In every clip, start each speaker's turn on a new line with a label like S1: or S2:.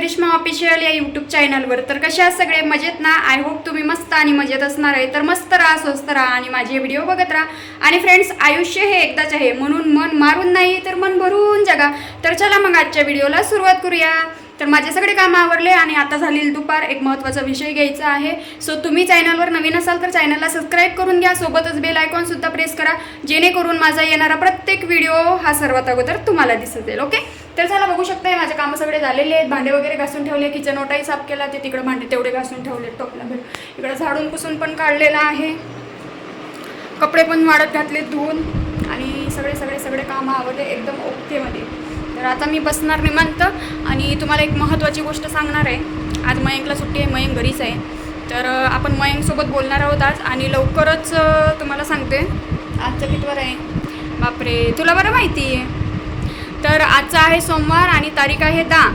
S1: Karishma official या YouTube चॅनलवर तर कशा आहात सगळे? मजेत ना? आय होप तुम्ही मस्त आणि मजेत असणार आहे. तर मस्त राहा स्वस्त राहा आणि माझे व्हिडिओ बघत राहा. आणि फ्रेंड्स आयुष्य हे एकदाच आहे. म्हणून मन मारून नाही तर मन भरून जगा. तर चला मग आजच्या व्हिडिओला सुरुवात करूया. तर माझे सगळे कामं आवरले आणि आता झालेली दुपार एक महत्त्वाचा विषय घ्यायचा आहे. सो तुम्ही चॅनलवर नवीन असाल तर चॅनलला सबस्क्राईब करून घ्या. सोबतच बेल आयकॉनसुद्धा प्रेस करा. जेणेकरून माझा येणारा प्रत्येक व्हिडिओ हा सर्वात अगोदर तुम्हाला दिसत ओके तर चला बघू शकता माझे कामं सगळे झालेले आहेत. भांडे वगैरे घासून ठेवले किचन ओटाही साफ केला ते तिकडे भांडे तेवढे घासून ठेवले टोपला भेट इकडं झाडून पुसून पण काढलेला आहे. कपडे पण वाढत घातले धुवून. आणि सगळे सगळे सगळे कामं आवडले एकदम ओकेमध्ये तर आता मी बसणार निमांत आणि तुम्हाला एक महत्त्वाची गोष्ट सांगणार आहे. आज मयंकला सुट्टी आहे मयंक घरीच आहे. तर आपण मयंकसोबत बोलणार आहोत आज आणि लवकरच तुम्हाला सांगते. आजचं कितवर आहे. बापरे तुला बरं माहिती आहे. तर आजचा आहे सोमवार आणि तारीख आहे दहा.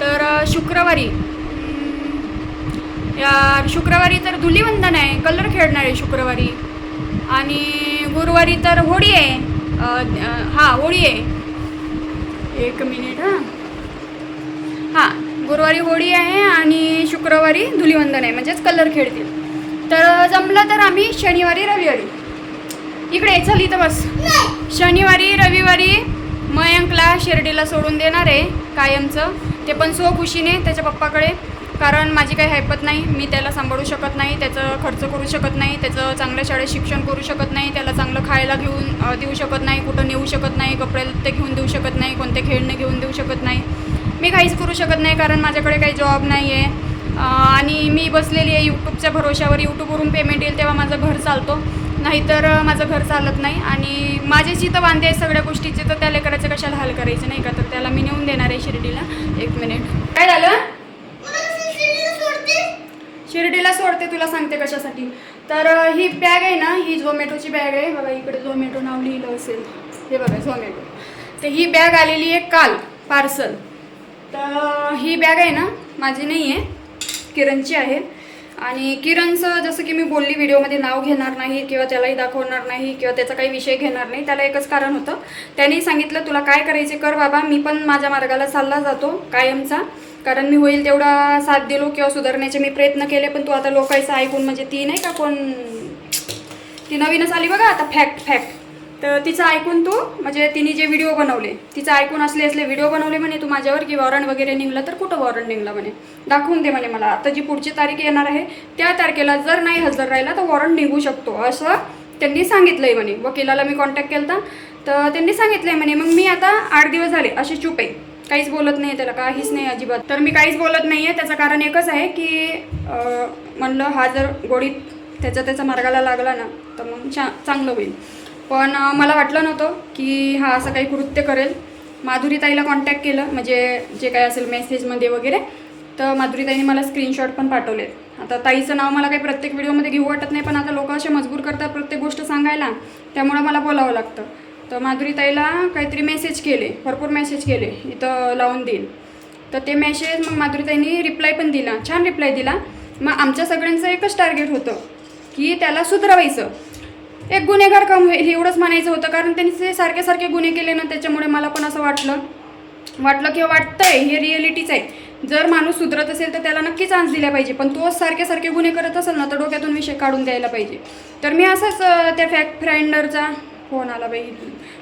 S1: तर शुक्रवारी. या शुक्रवारी तर धुलीवंदन आहे. कलर खेळणार आहे शुक्रवारी. आणि गुरुवारी तर होळी आहे. हा होळी आहे. एक मिनिट हां. हां गुरुवारी होळी आहे आणि शुक्रवारी धुलीवंदन आहे म्हणजेच कलर खेळतील तर जमलं तर आम्ही शनिवारी रविवारी. इकडे चल इथं बस. शनिवारी रविवारी मयंकला शिर्डीला सोडून देणार आहे कायमचं. ते पण सो खुशीने त्याच्या पप्पाकडे. कारण माझी काही हैपत नाही मी त्याला सांभाळू शकत नाही त्याचं खर्च करू शकत नाही त्याचं चांगल्या शाळेत शिक्षण करू शकत नाही त्याला चांगलं खायला घेऊन देऊ शकत नाही कुठं नेऊ शकत नाही कपडे ते घेऊन देऊ शकत नाही कोणते खेळणे घेऊन देऊ शकत नाही. मी काहीच करू शकत नाही कारण माझ्याकडे काही जॉब नाही आहे आणि मी बसलेली आहे यूट्यूबच्या भरोशावर यूट्यूबवरून पेमेंट येईल तेव्हा माझं घर चालतो. नाहीतर माझं घर चालत नाही. आणि माझे जिथं वांदे आहे सगळ्या गोष्टीचे तर त्या लेकराचे कशाला हाल करायचे नाही का? तर त्याला मी नेऊन देणार आहे शिर्डीला. एक मिनिट. काय झालं? शिर्डीला सोडते तुला सांगते कशासाठी. तर ही बॅग आहे ना ही झोमॅटोची बॅग आहे. बघा इकडे झोमॅटो नाव लिहिलं असेल. हे बघा झोमॅटो. तर ही बॅग आलेली आहे काल पार्सल तर ही बॅग आहे ना माझी नाही आहे किरणची आहे. आणि किरणचं जसं की मी बोलली व्हिडिओमध्ये नाव घेणार नाही किंवा त्यालाही दाखवणार नाही किंवा त्याचा काही विषय घेणार नाही त्याला एकच कारण होतं. त्याने सांगितलं तुला काय करायचे कर बाबा मी पण माझ्या मार्गाला चालला जातो कायमचा कारण मी होईल तेवढा साथ दिलो किंवा सुधारण्याचे मी प्रयत्न केले पण तू आता लोकांचं ऐकून म्हणजे ती नाही का कोण ती नवीनच आली बघा आता फॅक्ट फॅक्ट. तर तिचं ऐकून तू म्हणजे तिने जे व्हिडिओ बनवले तिचं ऐकून असले असले व्हिडिओ बनवले म्हणे तू माझ्यावर की वॉरंट वगैरे निघलं तर कुठं वॉरंट निघलं म्हणे? दाखवून दे म्हणे मला. आता जी पुढची तारीख येणार आहे त्या तारखेला जर नाही हजर राहिला तर वॉरंट निघू शकतो असं त्यांनी सांगितलं आहे म्हणे. वकिलाला मी कॉन्टॅक्ट केला तर त्यांनी सांगितलं आहे म्हणे मग मी आता आठ दिवस झाले असे चूप आहे. काहीच बोलत नाही त्याला काहीच नाही अजिबात. तर मी काहीच बोलत नाही आहे त्याचं कारण एकच आहे की म्हणलं हा जर गोडीत त्याचा त्याचा मार्गाला लागला ना तर मग छा चांगलं होईल. पण मला वाटलं नव्हतं की हा असं काही कृत्य करेल. माधुरीताईला कॉन्टॅक्ट केलं म्हणजे जे काय असेल मेसेजमध्ये वगैरे तर माधुरीताईने मला स्क्रीनशॉट पण पाठवले आता ताईचं नाव मला काही प्रत्येक व्हिडिओमध्ये घेऊ वाटत नाही पण आता लोक असे मजबूर करतात प्रत्येक गोष्ट सांगायला त्यामुळं मला बोलावं लागतं. तर माधुरीताईला काहीतरी मेसेज केले भरपूर मेसेज केले इथं लावून देईल. तर ते मेसेज मग माधुरीताईंनी रिप्लाय पण दिला छान रिप्लाय दिला. मग आमच्या सगळ्यांचं एकच टार्गेट होतं की त्याला सुधरवायचं. एक गुन्हेगार कम होईल एवढंच म्हणायचं होतं. कारण त्यांनी सारखे सारखे गुन्हे केले ना त्याच्यामुळे मला पण असं वाटलं. वाटलं किंवा वाटतंय हे रिअलिटीच आहे जर माणूस सुधरत असेल तर त्याला नक्की चान्स दिला पाहिजे. पण तोच सारखे सारखे गुन्हे करत असेल ना तर डोक्यातून विषय काढून द्यायला पाहिजे. तर मी असंच त्या फॅक्ट फ्रेंडरचा फोन आला बाई.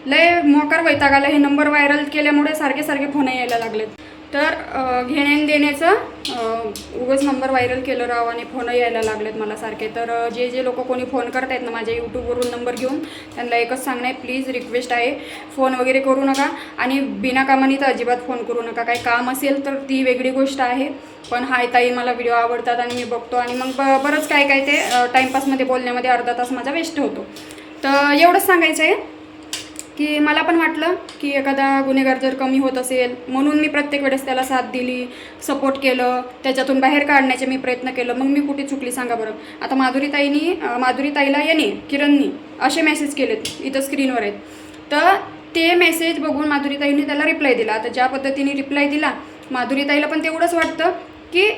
S1: लय मोकार वैताग आला. हे नंबर व्हायरल केल्यामुळे सारखे सारखे फोन यायला लागलेत. तर घेण्या देण्याचं अं, उगाच नंबर व्हायरल केलं राव आणि फोन यायला लागलेत मला सारखे. तर जे जे लोक कोणी फोन करत आहेत ना माझ्या यूट्यूबवरून नंबर घेऊन त्यांना एकच सांगणं आहे प्लीज रिक्वेस्ट आहे फोन वगैरे करू नका आणि बिनाकामाने तर अजिबात फोन करू नका. काही काम असेल तर ती वेगळी गोष्ट आहे पण हाय ताई मला व्हिडिओ आवडतात आणि मी बघतो आणि मग ब बरंच काय काय ते टाईमपासमध्ये बोलण्यामध्ये अर्धा तास माझा वेस्ट होतो. तर एवढंच सांगायचं आहे की मला पण वाटलं की एखादा गुन्हेगार जर कमी होत असेल म्हणून मी प्रत्येक वेळेस त्याला साथ दिली सपोर्ट केलं त्याच्यातून बाहेर काढण्याचे मी प्रयत्न केलं. मग मी कुठे चुकली सांगा बरं. आता माधुरीताईनी माधुरीताईला याने किरणनी असे मेसेज केलेत इथं स्क्रीनवर आहेत. तर ते मेसेज बघून माधुरीताईने त्याला रिप्लाय दिला. आता ज्या पद्धतीने रिप्लाय दिला माधुरीताईला पण तेवढंच वाटतं की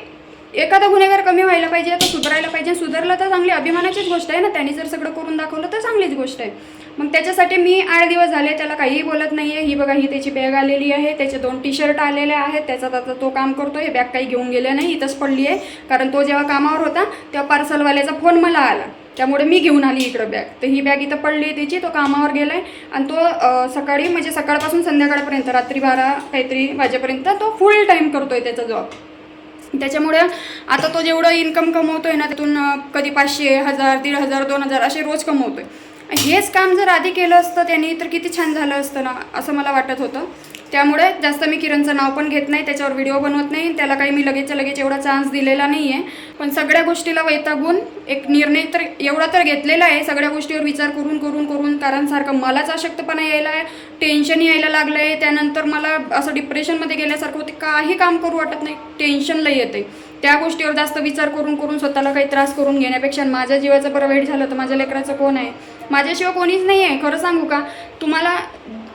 S1: एखादा गुन्हेगार कमी व्हायला पाहिजे तर सुधारायला पाहिजे. सुधारलं तर चांगली अभिमानाचीच गोष्ट आहे ना. त्यांनी जर सगळं करून दाखवलं तर चांगलीच गोष्ट आहे. मग त्याच्यासाठी मी आठ दिवस झाले त्याला काहीही बोलत नाही आहे ही बघा ही त्याची बॅग आलेली आहे. त्याचे दोन टी शर्ट आलेले आहेत. त्याचा आता तो काम करतो आहे बॅग काही घेऊन गेले नाही इथंच पडली आहे कारण तो जेव्हा कामावर होता तेव्हा पार्सलवाल्याचा फोन मला आला. त्यामुळे मी घेऊन आली इकडं बॅग तर ही बॅग इथं पडली आहे त्याची तो कामावर गेलाय. आणि तो सकाळी म्हणजे सकाळपासून संध्याकाळपर्यंत रात्री बारा काहीतरी वाजेपर्यंत तो फुल टाईम करतोय त्याचा जॉब त्याच्यामुळे आता तो जेवढं इन्कम कमवतोय ना त्यातून कधी पाचशे हजार दीड हजार दोन हजार असे रोज कमवतोय. हेच काम जर आधी केलं असतं त्यांनी तर किती छान झालं असतं ना असं मला वाटत होतं. त्यामुळे जास्त मी किरणचं नाव पण घेत नाही त्याच्यावर व्हिडिओ बनवत नाही त्याला काही मी लगेचच्या लगेच एवढा चान्स दिलेला नाही आहे पण सगळ्या गोष्टीला वैतागून एक निर्णय तर एवढा तर घेतलेला आहे सगळ्या गोष्टीवर विचार करून करून करून कारण सारखं मलाच अशक्तपणा यायला आहे टेन्शन यायला लागलं आहे त्यानंतर मला असं डिप्रेशनमध्ये गेल्यासारखं होते काही काम करू वाटत नाही टेन्शनला येते त्या गोष्टीवर जास्त विचार करून करून स्वतःला काही त्रास करून घेण्यापेक्षा माझ्या जीवाचं बरं वाईट झालं तर माझ्या लेकराचं कोण आहे? माझ्याशिवाय कोणीच नाही आहे खरं सांगू का? तुम्हाला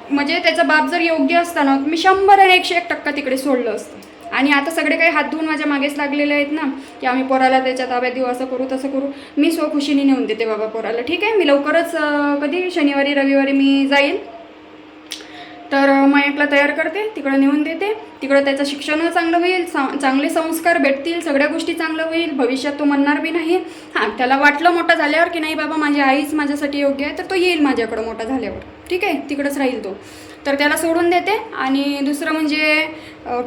S1: म्हणजे त्याचा बाप जर योग्य असता ना मी शंभर आणि एकशे एक टक्का तिकडे सोडलं असतं. आणि आता सगळे काही हात धुवून माझ्या मागेच लागलेले आहेत ना की आम्ही पोराला त्याच्या ताब्यात देऊ असं करू तसं करू. मी स्वखुशीने नेऊन देते बाबा पोराला. ठीक आहे मी लवकरच कधी? शनिवारी रविवारी मी जाईल तर मग एकला तयार करते तिकडं नेऊन देते. तिकडं त्याचं शिक्षण चांगलं होईल सा- चांगले संस्कार भेटतील सगळ्या गोष्टी चांगलं होईल भविष्यात तो म्हणणार बी नाही. हां त्याला वाटलं मोठा झाल्यावर की नाही बाबा माझी आईच माझ्यासाठी योग्य आहे तर तो येईल माझ्याकडं मोठा झाल्यावर. ठीक आहे? तिकडंच राहील तो. तर त्याला सोडून देते. आणि दुसरं म्हणजे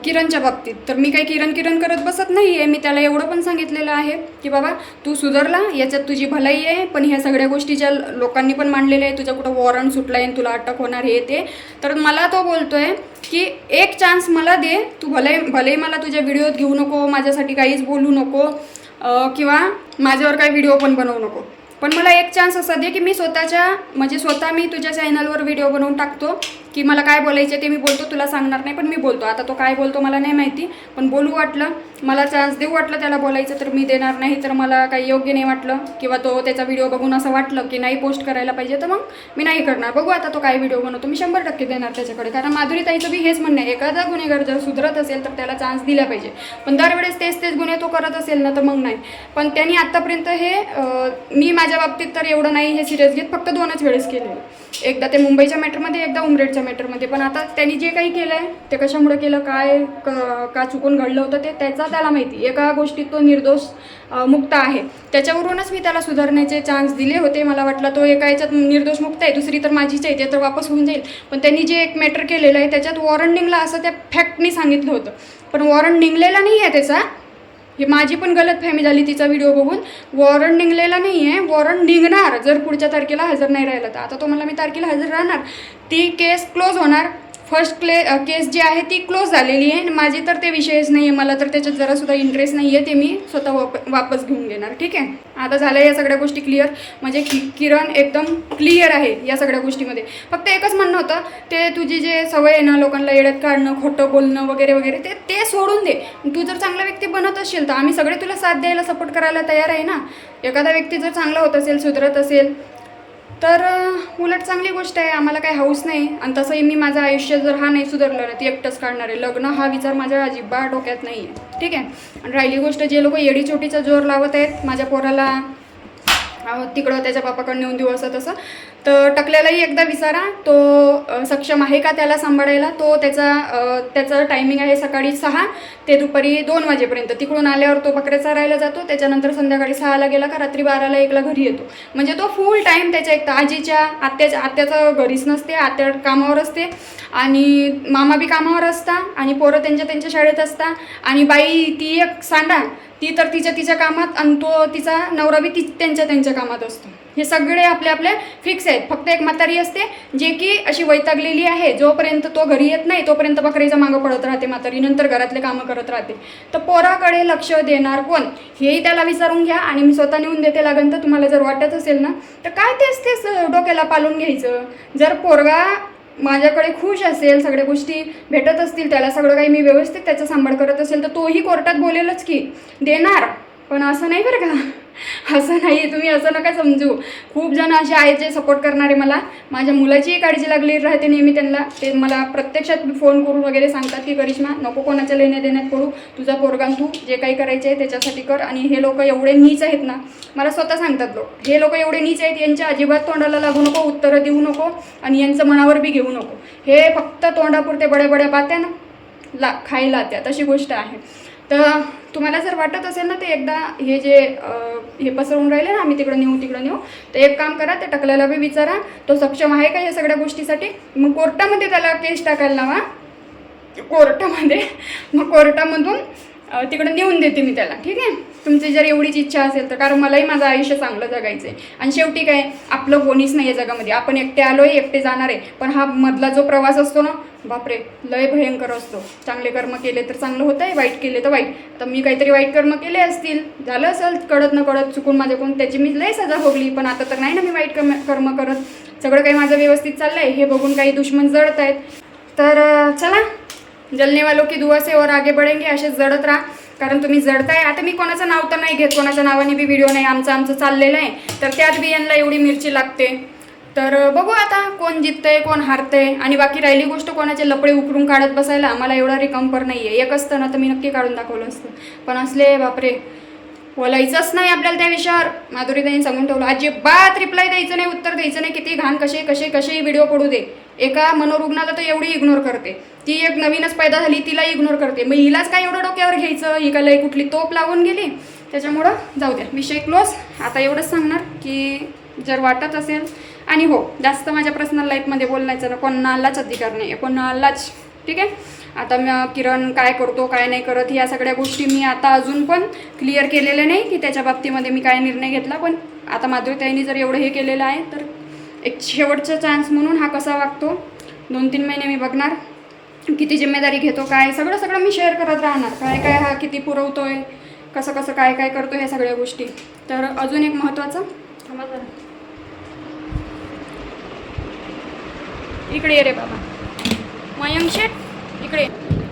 S1: किरणच्या बाबतीत. तर मी काही किरण किरण करत बसत नाही आहे मी त्याला एवढं पण सांगितलेलं आहे की बाबा तू सुधारला. याच्यात तुझी भलाई आहे. पण ह्या सगळ्या गोष्टी ज्या लोकांनी पण मांडलेल्या आहे तुझ्या कुठं वॉरंट सुटला आहे तुला अटक होणार हे ते. तर मला तो बोलतो आहे की एक चान्स मला दे. तू भले भले मला तुझ्या व्हिडिओत घेऊ नको. माझ्यासाठी काहीच बोलू नको. किंवा माझ्यावर काही व्हिडिओ पण बनवू नको. पण मला एक चान्स असा दे की मी स्वतःच्या म्हणजे स्वतः मी तुझ्या चॅनलवर व्हिडिओ बनवून टाकतो की मला काय बोलायचे ते मी बोलतो तुला सांगणार नाही पण मी बोलतो. आता तो काय बोलतो मला नाही माहिती पण बोलू वाटलं. मला चान्स देऊ वाटलं त्याला बोलायचं तर मी देणार नाही तर मला काही योग्य नाही वाटलं. किंवा तो त्याचा व्हिडिओ बघून असं वाटलं की नाही पोस्ट करायला पाहिजे तर मग मी नाही करणार. बघू आता तो काय व्हिडिओ बनवतो. मी शंभर टक्के देणार त्याच्याकडे. कारण माधुरी ताईचं बी हेच म्हणणं आहे. एखादा गुन्हेगार जर सुधरत असेल तर त्याला चान्स दिला पाहिजे. पण दरवेळेस तेच तेच गुन्हे तो करत असेल ना तर मग नाही. पण त्यांनी आत्तापर्यंत हे मी माझ्या बाबतीत तर एवढं नाही हे सिरियस घेत. फक्त दोनच वेळेस केले एकदा ते मुंबईच्या मॅटरमध्ये एकदा उमरेडच्या मॅटरमध्ये पण आता त्यांनी जे काही केलं आहे ते कशामुळे केलं काय क- का चुकून घडलं होतं ते त्याचा त्याला माहिती. एका गोष्टीत तो निर्दोष मुक्त आहे. त्याच्यावरूनच मी त्याला सुधारण्याचे चान्स दिले होते. मला वाटलं तो एका याच्यात निर्दोष मुक्त आहे. दुसरी तर माझीच आहे. ते तर वापस होऊन जाईल. पण त्यांनी जे एक मॅटर केलेलं आहे त्याच्यात वॉरंट निघला असं त्या फॅक्टनी सांगितलं होतं. पण वॉरंट निघलेला नाही आहे त्याचा. ही माझी पण गलत फॅमी झाली तिचा व्हिडिओ बघून. वॉरंट निघलेला नाही आहे. वॉरंट निघणार जर पुढच्या तारखेला हजर नाही राहिला तर. आता तो मला मी तारखेला हजर राहणार. ती केस क्लोज होणार. फर्स्ट क्ले केस जी आहे ती क्लोज झालेली आहे. आणि माझी तर ते विषयच नाही आहे मला तर त्याच्यात जरासुद्धा इंटरेस्ट नाही आहे ते मी स्वतः वाप वापस घेऊन घेणार. ठीक आहे? आता झालं या सगळ्या गोष्टी क्लिअर म्हणजे कि किरण एकदम क्लिअर आहे या सगळ्या गोष्टीमध्ये. फक्त एकच म्हणणं होतं. ते तुझी जे सवय आहे ना लोकांना येड्यात काढणं खोटं बोलणं वगैरे वगैरे ते ते सोडून दे. तू जर चांगला व्यक्ती बनत असेल तर आम्ही सगळे तुला साथ द्यायला सपोर्ट करायला तयार आहे ना? एखादा व्यक्ती जर चांगला होत असेल सुधरत असेल तर उलट चांगली गोष्ट आहे. आम्हाला काही हाऊस नाही. आणि तसंही मी माझं आयुष्य जर हा नाही सुधारलं ना ती एकटंच काढणार आहे. लग्न हा विचार माझ्या अजिबात डोक्यात नाही आहे ठीक आहे? आणि राहिली गोष्ट जे लोक येडीचोटीचा जोर लावत आहेत माझ्या पोराला तिकडं त्याच्या बापाकडे नेऊन देऊ असं तसं तर टकल्यालाही एकदा विचारा. तो सक्षम आहे का त्याला सांभाळायला? तो त्याचा त्याचं टायमिंग आहे सकाळी सहा ते दुपारी दोन वाजेपर्यंत. तिकडून आल्यावर तो बकऱ्या राहायला जातो. त्याच्यानंतर संध्याकाळी सहाला गेला का रात्री बाराला एकला घरी येतो. म्हणजे तो फुल टाईम त्याच्या एक तर आजीच्या आत्याच्या आत्याचं घरीच नसते. आत्या कामावर असते. आणि मामा बी कामावर असता. आणि पोरं त्यांच्या त्यांच्या शाळेत असता. आणि बाई ती एक सांडा. ती तर तिच्या तिच्या कामात आणि तो तिचा नवरा बी ती त्यांच्या त्यांच्या कामात असतो. हे सगळे आपले आपले फिक्स आहेत. फक्त एक म्हातारी असते जे की अशी वैतागलेली आहे. जोपर्यंत तो घरी येत नाही तोपर्यंत बकरीचं मागं पडत राहते म्हातारी. नंतर घरातले कामं करत राहते. तर पोराकडे लक्ष देणार कोण? हेही त्याला विचारून घ्या आणि मी स्वतः नेऊन देते. लागन तर तुम्हाला जर वाटत असेल ना तर काय तेच तेच डोक्याला पालून घ्यायचं? जर पोरगा माझ्याकडे खुश असेल सगळ्या गोष्टी भेटत असतील त्याला सगळं काही मी व्यवस्थित त्याचा सांभाळ करत असेल तर तोही कोर्टात बोलेलच की देणार. पण असं नाही बरं का. असं नाही तुम्ही असं नका समजू. खूप जण असे आहेत जे सपोर्ट करणारे मला. माझ्या मुलाचीही काळजी लागली राहते नेहमी त्यांना. ते मला प्रत्यक्षात फोन करून वगैरे सांगतात की करिश्मा नको कोणाच्या लेण्या देण्यात पडू. तुझा पोरगान तू जे काही करायचे आहे त्याच्यासाठी कर आणि हे लोक एवढे नीच आहेत ना. मला स्वतः सांगतात लोक हे लोक एवढे नीच आहेत यांच्या अजिबात तोंडाला लागू नको उत्तरं देऊ नको आणि यांचं मनावर बी घेऊ नको. हे फक्त तोंडापुरते बड्या बड्या बात्या ना. ला खायला त्या तशी गोष्ट आहे. तर तुम्हाला जर वाटत असेल ना ते एकदा हे जे हे पसरवून राहिले ना आम्ही तिकडं नेऊ तिकडं नेऊ तर एक काम करा ते टकल्याला बी विचारा तो सक्षम आहे का या सगळ्या गोष्टीसाठी? मग कोर्टामध्ये त्याला केस टाकायला लावा. कोर्टामध्ये मग कोर्टामधून तिकडं नेऊन देते मी त्याला ठीक आहे? तुमची जर एवढीच इच्छा असेल तर कारण मलाही माझं आयुष्य चांगलं जगायचं आहे आणि शेवटी काय आपलं कोणीच नाही आहे जगामध्ये. आपण एकटे आलो आहे एकटे जाणार आहे. पण हा मधला जो प्रवास असतो ना बापरे लय भयंकर असतो. चांगले कर्म केले तर चांगलं होतं आहे वाईट केले तर वाईट. तर मी काहीतरी वाईट कर्म केले असतील झालं असेल कळत न कळत चुकून माझ्याकडून त्याची मी लय सजा भोगली. पण आता तर नाही ना मी वाईट कर्म कर्म करत. सगळं काही माझं व्यवस्थित चाललं आहे हे बघून काही दुश्मन जळत आहेत तर चला. जलने वालों की दुआ से और आगे बढ़ेंगे। असेच जडत राहा। कारण तुम्ही जडताय। आता मी कोणाचं नाव तर नाही घेत. कोणाच्या नावाने बी व्हिडिओ नाही. आमचं आमचं चाललेलं आहे. तर त्यात बी यांना एवढी मिरची लागते. तर बघू आता कोण जिंकतंय कोण हारतंय. आणि बाकी राहिली गोष्ट कोणाचे लपडे उकरून काढत बसायला आम्हाला एवढा रिकंपर नाही आहे एक असतं ना तर मी नक्की काढून दाखवलं असतं. पण असले बापरे. बोलायचंच नाही आपल्याला त्या विषयावर. माधुरीताईंनी सांगून ठेवलं अजिबात रिप्लाय द्यायचं नाही उत्तर द्यायचं नाही. किती घाण कसे कसे कसेही व्हिडिओ पडू दे. एका मनोरुग्णाला तर एवढी इग्नोर करते. ती एक नवीनच पैदा झाली तिला इग्नोर करते. मग हिलाच काय एवढं डोक्यावर घ्यायचं? ही काय कुठली तोप लागून गेली. त्याच्यामुळं जाऊ द्या. विषय क्लोज आता एवढंच सांगणार की जर वाटत असेल आणि हो जास्त माझ्या पर्सनल लाईफमध्ये बोलण्याचं ना कोणालाच अधिकार नाही आहे कोणालाच. ठीक आहे? आता मी किरण काय करतो काय नाही करत ह्या सगळ्या गोष्टी मी आता अजून पण क्लिअर केलेल्या नाही की त्याच्या बाबतीमध्ये मी काय निर्णय घेतला. पण आता माधुरीताईंनी जर एवढं हे केलेलं आहे तर एक शेवटचा चान्स म्हणून हा कसा वागतो दोन तीन महिने मी बघणार. किती जिम्मेदारी घेतो काय सगळं सगळं मी शेअर करत राहणार. काय काय हा किती पुरवतोय कसं कसं काय काय करतो ह्या सगळ्या गोष्टी. तर अजून एक महत्त्वाचं थांबा जरा. इकडे ये रे बाबा. मयंक शेट इकडे.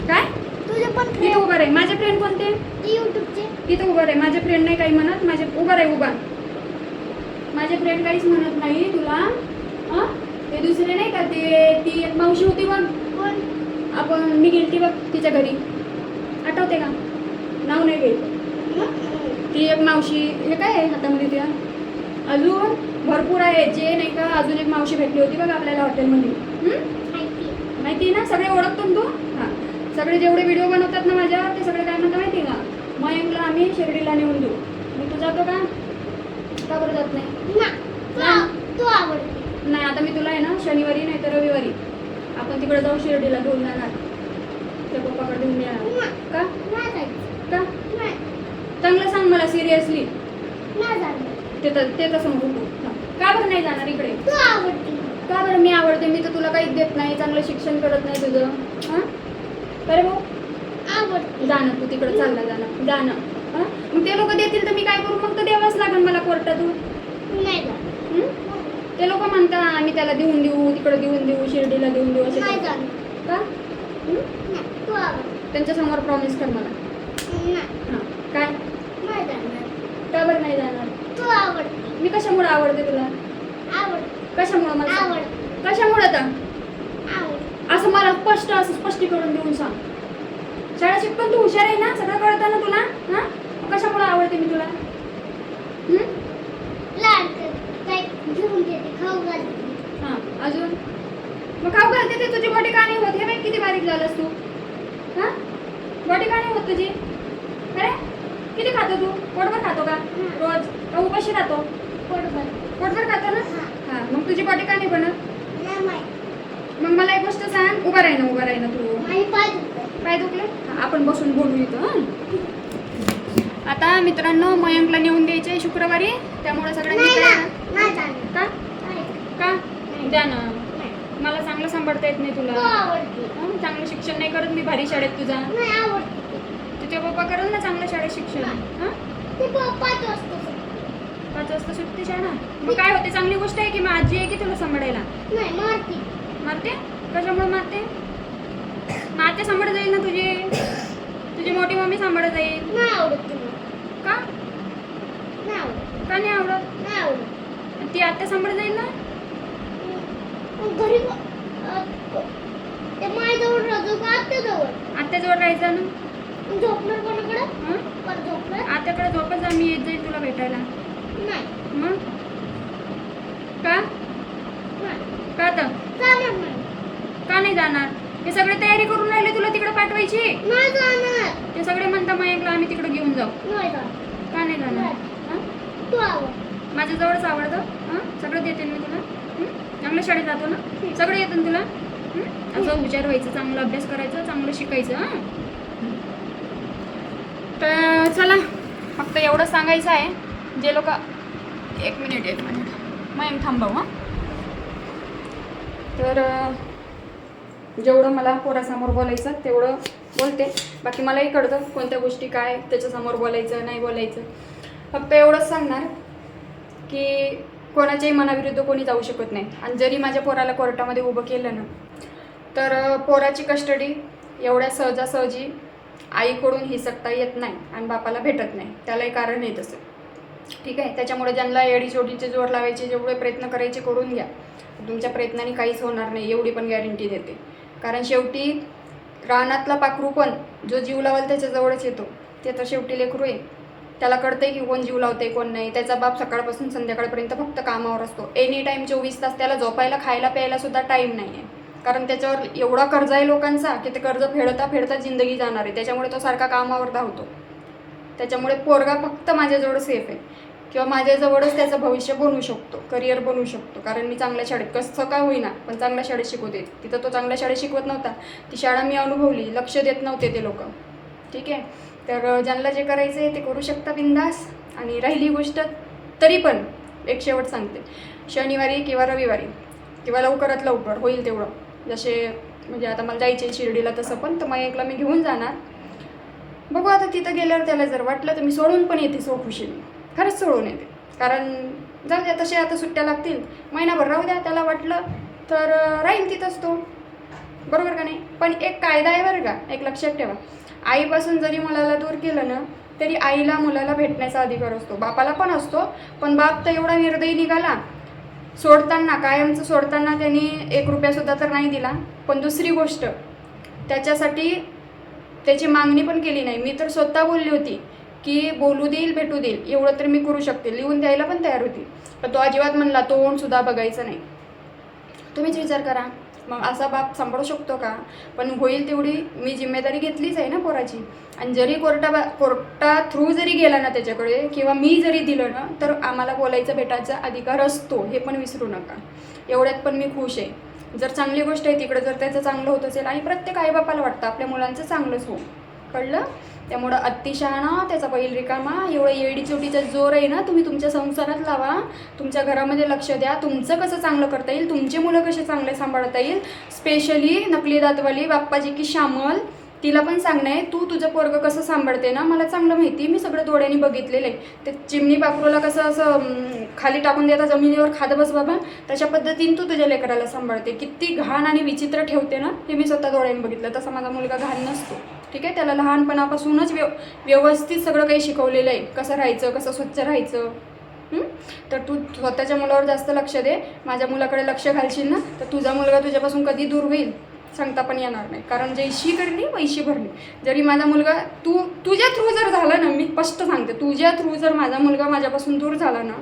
S1: काय?
S2: तुझे पण फ्रेंड
S1: उभं रे माझे फ्रेंड कोणते?
S2: युट्यूबचे
S1: इथं उभं रे माझे फ्रेंड नाही काही म्हणत. माझे उभं रे उभा. माझे फ्रेंड काहीच म्हणत नाही तुला. हं? ते दुसरे नाही का ते? ती एक मावशी होती बघ. आपण मी गेलती बघ तिच्या घरी. आठवते का? नाव नाही घेत ती एक मावशी हे काय आहे हातामध्ये त्या अजून भरपूर आहे. जे नाही का अजून एक मावशी भेटली होती बघ आपल्याला हॉटेलमध्ये. हं?
S2: माहिती
S1: आहे ना? सगळे ओळखतो ना तू? हां. सगळे जेवढे व्हिडिओ बनवतात ना माझ्यावर ते सगळे काय म्हणतात माहिती आहे का? मयंकला आम्ही शिर्डीला नेऊन देऊ. मी तू जातो का? का बरं जात नाही? नाही? आता मी तुला आहे ना शनिवारी नाही तर रविवारी. आपण तिकडे जाऊ शिर्डीला घेऊन जाणार. त्या पप्पाकडे घेऊन येणार. का? का? चांगलं सांग मला सिरियसली. ते तर ते तसं म्हणू. का बरं नाही जाणार इकडे? का बरं मी आवडते? मी तर तुला काहीच देत नाही. चांगलं शिक्षण करत नाही तुझं. हां? अरे भाऊ. जाणं तू तिकडं चालला जाणं जाणं हां? मग ते लोक देतील तर मी काय करू? मग तर द्यावंच लागेल मला कोर्टातून.
S2: नाही?
S1: ते लोक म्हणतात आम्ही त्याला देऊन देऊ तिकडं देऊन देऊ शिर्डीला देऊन देऊ असे का?
S2: नाही तू आवडते
S1: त्यांच्यासमोर प्रॉमिस कर मला. हां काय? का बरं नाही जाणार?
S2: तू आवडते.
S1: मी कशामुळे आवडते तुला?
S2: आवडते
S1: कशामुळे मला सांग.
S2: आवडते
S1: कशामुळे आता? असं मला स्पष्ट असं स्पष्टीकरण देऊन सांग. शाळा शिकून तू हुशार आहे ना? सगळं कळतं ना तुला? हां? कशामुळे आवडते मी तुला?
S2: घेऊन देते खाऊ घालते
S1: हां अजून? मग खाऊ घालते ते तुझी बॉडी का नाही होत? हे बाई किती बारीक झालंस तू. हां? बॉडी का नाही होत तुझी? अरे किती खातो तू? पोटभर खातो का? रोज? का उपाशी राहतो?
S2: पोटभर.
S1: पोटभर खातो ना?
S2: हा.
S1: मग तुझी बॉडी का नाही बनत?
S2: नाही माहिती.
S1: मग मला एक गोष्ट सांग उभा राही ना उभा राही ना तू.
S2: माझी पाय दुखते
S1: काय दुखले? हां, आपण बसून बोलू इथं हं? आता मित्रांनो मयंकला नेऊन द्यायचे शुक्रवारी. त्यामुळे सगळ्यांनी
S2: नाही. ना? नाही
S1: का?
S2: नाही.
S1: का? द्या ना. मला चांगलं सांभाळता येत नाही तुला.
S2: आवडते.
S1: हं? चांगलं शिक्षण नाही करत मी भारी शाळेत तुझा.
S2: नाही आवडते.
S1: तुझे पप्पा करेल ना चांगल्या शाळेत शिक्षण? हं?
S2: ते पाच वाजता
S1: पाच वाजता सुटते शाळा? मग काय होते? चांगली गोष्ट आहे की मग आजी आहे की तुला सांभाळायला?
S2: नाही मारते.
S1: मारते? कशामुळे मारते? मग आत्या सांभाळत जाईल ना तुझी. तुझी मोठी मम्मी सांभाळत जाईल.
S2: नाही आवडत तुला.
S1: का? का नाही आवडत?
S2: नाही आवडत.
S1: ती आत्या सांभाळ जाईल ना?
S2: मग घरी माझ्याजवळ राहतो का आत्याजवळ?
S1: आत्याजवळ राहायचं ना?
S2: झोपणार कोणाकडे? पण झोपणार?
S1: आत्याकडे झोपच जा मी येत जाईल तुला भेटायला.
S2: नाही.
S1: मग? का?
S2: नाही.
S1: का तर
S2: जाणार नाही.
S1: का नाही जाणार? हे सगळे तयारी करून राहिले तुला तिकडे पाठवायची?
S2: नाही जाणार.
S1: ते सगळे म्हणता मयंकला आम्ही तिकडे घेऊन जाऊ.
S2: नाही
S1: का नाही जाणार? हं?
S2: तू
S1: माझ्या जवळच आवडतं? हं? सगळं देते मी तुला? चांगल्या शाळेत जातो ना? सगळं येतं ना तुला? असं हुशार व्हायचं चांगलं अभ्यास करायचा चांगलं शिकायचं हां? तर चला फक्त एवढं सांगायचं आहे. जे लोक एक मिनिट एक मिनिट मग थांबव हां? तर जेवढं मला पोरासमोर बोलायचं तेवढं बोलते. बाकी मलाही कळतं कोणत्या गोष्टी काय त्याच्यासमोर बोलायचं नाही बोलायचं. फक्त एवढंच सांगणार की कोणाच्याही मनाविरुद्ध कोणी जाऊ शकत नाही. आणि जरी माझ्या पोराला कोर्टामध्ये उभं केलं ना तर पोराची कस्टडी एवढ्या सहजासहजी आईकडून हिसकता येत नाही आणि बापाला भेटत नाही. त्यालाही कारण आहे तसं. ठीक आहे? त्याच्यामुळे ज्यांना एडीचोडीचे जोर लावायचे जेवढे प्रयत्न करायचे करून घ्या. तुमच्या प्रयत्नाने काहीच होणार नाही एवढी पण गॅरंटी देते. कारण शेवटी रानातला पाखरू पण जो जीव लावाल त्याच्याजवळच येतो ते तर शेवटी लेकरू आहे. त्याला कळतंय की कोण जीव लावते कोण नाही. त्याचा बाप सकाळपासून संध्याकाळपर्यंत फक्त कामावर असतो. एनी टाईम चोवीस तास त्याला झोपायला खायला प्यायला सुद्धा टाईम नाही आहे कारण त्याच्यावर एवढा कर्ज आहे लोकांचा की ते कर्ज फेडता फेडता जिंदगी जाणार आहे. त्याच्यामुळे तो सारखा कामावर धावतो. त्याच्यामुळे पोरगा फक्त माझ्याजवळ सेफ आहे. किंवा माझ्याजवळच त्याचं भविष्य बनवू शकतो करिअर बनू शकतो. कारण मी चांगल्या शाळेत कसं काय होईना पण चांगल्या शाळेत शिकवते. तिथं तो चांगल्या शाळेत शिकवत नव्हता. ती शाळा मी अनुभवली लक्ष देत नव्हते ते लोक. ठीक आहे? तर ज्यांना जे करायचं आहे ते करू शकता बिंदास आणि राहिली गोष्ट तरी पण एक शेवट सांगते. शनिवारी किंवा रविवारी किंवा लवकरात लवकर होईल तेवढं. जसे म्हणजे आता मला जायचे शिर्डीला तसं पण तर मग एकला मी घेऊन जाणार. बघू आता तिथं गेल्यावर त्याला जर वाटलं तर मी सोडून पण येते सो खुशीने खरंच सोडून येते. कारण जाऊ द्या तसे आता सुट्ट्या लागतील. महिनाभर राहू द्या त्याला वाटलं तर राहील तिथंच तो. बरोबर का नाही? पण एक कायदा आहे बरं का? एक लक्षात ठेवा. आईपासून जरी मुलाला दूर केलं ना तरी आईला मुलाला भेटण्याचा अधिकार असतो. बापाला पण असतो पण बाप तर एवढा निर्दयी निघाला. सोडताना कायमचं सोडताना त्यांनी एक रुपयासुद्धा तर नाही दिला. पण दुसरी गोष्ट त्याच्यासाठी त्याची मागणी पण केली नाही. मी तर स्वतः बोलली होती की बोलू देईल भेटू देईल एवढं तर मी करू शकते. लिहून द्यायला पण तयार होती. पण तो अजिबात म्हणला तोंडसुद्धा बघायचं नाही. तुम्हीच विचार करा. मग असा बाप सांभाळू शकतो का? पण होईल तेवढी मी जिम्मेदारी घेतलीच आहे ना पोराची. आणि जरी कोर्टा बा कोर्टा थ्रू जरी गेला ना त्याच्याकडे किंवा मी जरी दिलं ना तर आम्हाला बोलायचा भेटायचा अधिकार असतो हे पण विसरू नका. एवढ्यात पण मी खुश आहे. जर चांगली गोष्ट आहे तिकडे जर त्याचं चांगलं होत असेल आणि प्रत्येक आईबापाला वाटतं आपल्या मुलांचं चांगलंच हो कळलं? त्यामुळं अतिशहाणा त्याचा बैल रिकामा एवढं येडीचोटीचा जोर आहे ना तुम्ही तुमच्या संसारात लावा. तुमच्या घरामध्ये लक्ष द्या. तुमचं कसं चांगलं करता येईल तुमचे मुलं कसे चांगले सांभाळता येईल स्पेशली नकली दातवाली बाप्पाजी की श्यामल तिला पण सांगणं आहे तू तुझं पोरगं कसं सांभाळते ना मला चांगलं माहिती मी सगळं डोळ्यांनी बघितलेलं आहे. ते चिमणी पाखरूला कसं असं खाली टाकून देता जमिनीवर खाद बस बाबा तशा पद्धतीने तू तुझ्या लेकराला सांभाळते. किती घाण आणि विचित्र ठेवते ना हे मी स्वतः डोळ्यांनी बघितलं तसा माझा मुलगा घाण नसतो. ठीक आहे? त्याला लहानपणापासूनच व्यव व्यवस्थित सगळं काही शिकवलेलं आहे. कसं राहायचं कसं स्वच्छ राहायचं? तर तू स्वतःच्या मुलावर जास्त लक्ष दे. माझ्या मुलाकडे लक्ष घालशील ना तर तुझा मुलगा तुझ्यापासून कधी दूर होईल? सांगता पण येणार नाही. कारण जैशी करली वैशी भरली जरी माझा मुलगा तू तुझ्या थ्रू जर झाला ना मी स्पष्ट सांगते. तुझ्या थ्रू जर माझा मुलगा माझ्यापासून दूर झाला ना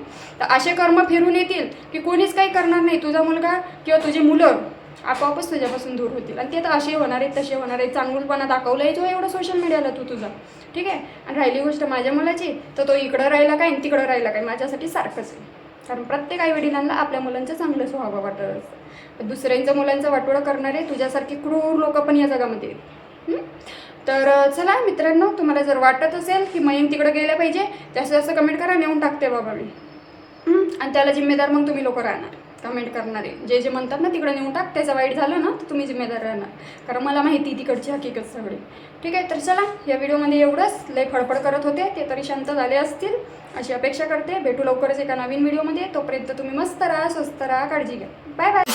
S1: तर असे कर्म फिरून येतील की कोणीच काही करणार नाही. तुझा मुलगा किंवा तुझी मुलं आपोआपच तुझ्यापासून दूर होतील. आणि ते तर असे होणार आहेत तसे होणार आहेत. चांगुलपणा दाखवलं आहे तो एवढं सोशल मीडियाला तू तुझा. ठीक आहे? आणि राहिली गोष्ट माझ्या मुलाची तर तो इकडं राहिला काय आणि तिकडं राहिला काय? माझ्यासाठी सारखंच आहे. कारण प्रत्येक आई वडिलांना आपल्या मुलांचं चांगलं स्वभाव वाटत असतं. दुसऱ्यांचं मुलांचं वाटोळं करणारे तुझ्यासारखे क्रूर लोक पण या जगामध्ये तर चला मित्रांनो तुम्हाला जर वाटत असेल की मयंक तिकडं गेलं पाहिजे जास्त जास्त कमेंट करा नेऊन टाकते बाबा मी. आणि त्याला जिम्मेदार मग तुम्ही लोक राहणार. कमेंट करणारे जे जे म्हणतात ना तिकडे नेऊन टाक त्याचं वाईट झालं ना तर तुम्ही जिम्मेदार राहणार. कारण मला माहिती तिकडची हकीकत सगळी. ठीक आहे तर चला या व्हिडिओमध्ये एवढंच. लय फडफड करत होते ते तरी शांत झाले असतील. अशी अपेक्षा करते. भेटू लवकरच एका नवीन व्हिडिओमध्ये. तोपर्यंत तुम्ही मस्त राहा स्वस्त राहा काळजी घ्या. Bye bye